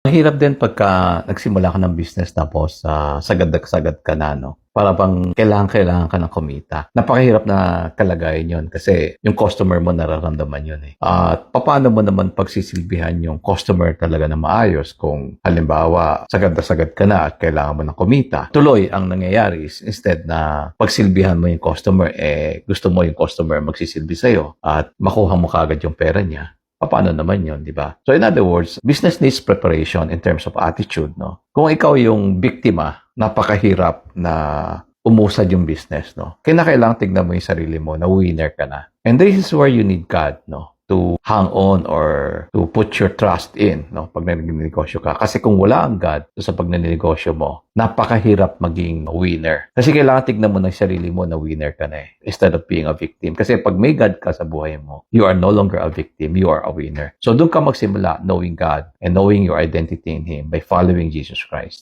Mahirap din pagka nagsimula ka ng business tapos uh, sagad-sagad ka na, no? Para bang kailangan-kailangan ka ng kumita. Napakahirap na kalagayan yon kasi yung customer mo nararamdaman yun eh. At paano mo naman pagsisilbihan yung customer talaga na maayos kung halimbawa sagad na sagad ka na at kailangan mo ng kumita. Tuloy ang nangyayari is instead na pagsilbihan mo yung customer, eh gusto mo yung customer magsisilbi sa'yo at makuha mo kagad yung pera niya paano naman yun, di ba? So in other words, business needs preparation in terms of attitude, no? Kung ikaw yung biktima, napakahirap na umusad yung business, no? Kinakailangan tignan mo yung sarili mo na winner ka na. And this is where you need God, no? To hang on or to put your trust in no? Pag nagnegosyo ka. Kasi kung wala ang God sa pag nagnegosyo mo napakahirap maging winner. Kasi kailangan tignan mo ng sarili mo na winner ka na eh instead of being a victim. Kasi pag may God ka sa buhay mo you are no longer a victim you are a winner. So doon ka magsimula knowing God and knowing your identity in Him by following Jesus Christ